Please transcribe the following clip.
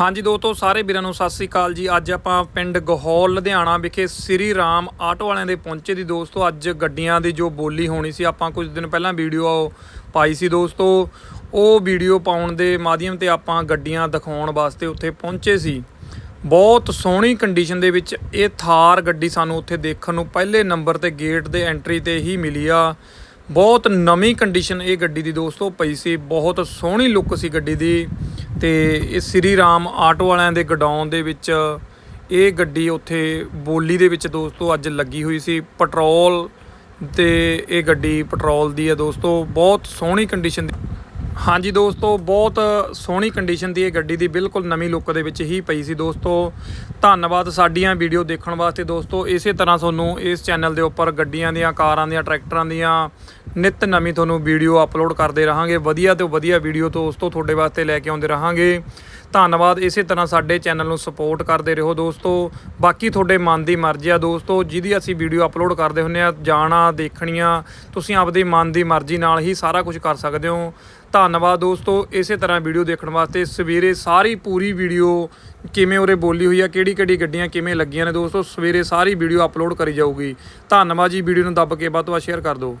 ਹਾਂਜੀ ਦੋਸਤੋ, ਸਾਰੇ ਵੀਰਾਂ ਨੂੰ ਸਤਿ ਸ੍ਰੀ ਅਕਾਲ ਜੀ। ਅੱਜ ਆਪਾਂ ਪਿੰਡ ਗਹੌਲ, ਲੁਧਿਆਣਾ ਵਿਖੇ ਸ੍ਰੀ ਰਾਮ ਆਟੋ ਵਾਲਿਆਂ ਦੇ ਪਹੁੰਚੇ ਦੀ ਦੋਸਤੋ। ਅੱਜ ਗੱਡੀਆਂ ਦੀ ਜੋ ਬੋਲੀ ਹੋਣੀ ਸੀ, ਆਪਾਂ ਕੁਝ ਦਿਨ ਪਹਿਲਾਂ ਵੀਡੀਓ ਪਾਈ ਸੀ ਦੋਸਤੋ। ਉਹ ਵੀਡੀਓ ਪਾਉਣ ਦੇ ਮਾਧਿਅਮ ਤੇ ਆਪਾਂ ਗੱਡੀਆਂ ਦਿਖਾਉਣ ਵਾਸਤੇ ਉੱਥੇ ਪਹੁੰਚੇ ਸੀ। ਬਹੁਤ ਸੋਹਣੀ ਕੰਡੀਸ਼ਨ ਦੇ ਵਿੱਚ ਇਹ ਥਾਰ ਗੱਡੀ ਸਾਨੂੰ ਉੱਥੇ ਦੇਖਣ ਨੂੰ ਪਹਿਲੇ ਨੰਬਰ ਤੇ ਗੇਟ ਦੇ ਐਂਟਰੀ ਤੇ ਹੀ ਮਿਲੀ ਆ। ਬਹੁਤ ਨਵੀਂ ਕੰਡੀਸ਼ਨ ਇਹ ਗੱਡੀ ਦੀ ਦੋਸਤੋ ਪਈ ਸੀ। ਬਹੁਤ ਸੋਹਣੀ ਲੁੱਕ ਸੀ ਗੱਡੀ ਦੀ। ਤੇ ਇਹ ਸ੍ਰੀ ਰਾਮ ਆਟੋ ਵਾਲਿਆਂ ਦੇ ਗਡਾਊਨ ਦੇ ਵਿੱਚ ਇਹ ਗੱਡੀ ਉੱਥੇ ਬੋਲੀ ਦੇ ਵਿੱਚ ਦੋਸਤੋ ਅੱਜ ਲੱਗੀ ਹੋਈ ਸੀ। ਪੈਟਰੋਲ ਤੇ ਇਹ ਗੱਡੀ ਪੈਟਰੋਲ ਦੀ ਹੈ ਦੋਸਤੋ। ਬਹੁਤ ਸੋਹਣੀ ਕੰਡੀਸ਼ਨ ਦੀ ਹਾਂਜੀ ਦੋਸਤੋ, ਬਹੁਤ ਸੋਹਣੀ ਕੰਡੀਸ਼ਨ ਦੀ ਇਹ ਗੱਡੀ ਦੀ ਬਿਲਕੁਲ ਨਵੀਂ ਲੁੱਕ ਦੇ ਵਿੱਚ ਹੀ ਪਈ ਸੀ ਦੋਸਤੋ। ਧੰਨਵਾਦ ਸਾਡੀਆਂ ਵੀਡੀਓ ਦੇਖਣ ਵਾਸਤੇ ਦੋਸਤੋ। ਇਸੇ ਤਰ੍ਹਾਂ ਤੁਹਾਨੂੰ ਇਸ ਚੈਨਲ ਦੇ ਉੱਪਰ ਗੱਡੀਆਂ ਦੀਆਂ, ਕਾਰਾਂ ਦੀਆਂ, ਟਰੈਕਟਰਾਂ ਦੀਆਂ ਨਿਤ ਨਵੀਂ ਤੁਹਾਨੂੰ ਵੀਡੀਓ ਅਪਲੋਡ ਕਰਦੇ ਰਹਾਂਗੇ। ਵਧੀਆ ਤੋਂ ਵਧੀਆ ਵੀਡੀਓ ਦੋਸਤੋ ਤੁਹਾਡੇ ਵਾਸਤੇ ਲੈ ਕੇ ਆਉਂਦੇ ਰਹਾਂਗੇ। ਧੰਨਵਾਦ। ਇਸੇ ਤਰ੍ਹਾਂ ਸਾਡੇ ਚੈਨਲ ਨੂੰ ਸਪੋਰਟ ਕਰਦੇ ਰਹੋ ਦੋਸਤੋ। ਬਾਕੀ ਤੁਹਾਡੇ ਮਨ ਦੀ ਮਰਜ਼ੀ ਆ ਦੋਸਤੋ। ਜਿਹਦੀ ਅਸੀਂ ਵੀਡੀਓ ਅਪਲੋਡ ਕਰਦੇ ਹੁੰਨੇ ਆ, ਜਾਣਾ, ਦੇਖਣੀਆਂ, ਤੁਸੀਂ ਆਪਦੇ ਮਨ ਦੀ ਮਰਜ਼ੀ ਨਾਲ ਹੀ ਸਾਰਾ ਕੁਝ ਕਰ ਸਕਦੇ ਹੋ। ਧੰਨਵਾਦ ਦੋਸਤੋ। ਇਸੇ ਤਰ੍ਹਾਂ ਵੀਡੀਓ ਦੇਖਣ ਵਾਸਤੇ ਸਵੇਰੇ ਸਾਰੀ ਪੂਰੀ ਵੀਡੀਓ ਕਿਵੇਂ ਉਰੇ ਬੋਲੀ ਹੋਈ ਆ ਕਿਹੜੀ ਕਿਹੜੀ ਗੱਡੀਆਂ ਕਿਵੇਂ ਲੱਗੀਆਂ ਨੇ ਦੋਸਤੋ, ਸਵੇਰੇ ਸਾਰੀ ਵੀਡੀਓ ਅਪਲੋਡ ਕਰੀ ਜਾਊਗੀ। ਧੰਨਵਾਦ ਜੀ। ਵੀਡੀਓ ਨੂੰ ਦੱਬ ਕੇ ਵੱਧ ਤੋਂ ਵੱਧ ਸ਼ੇਅਰ ਕਰ ਦਿਓ।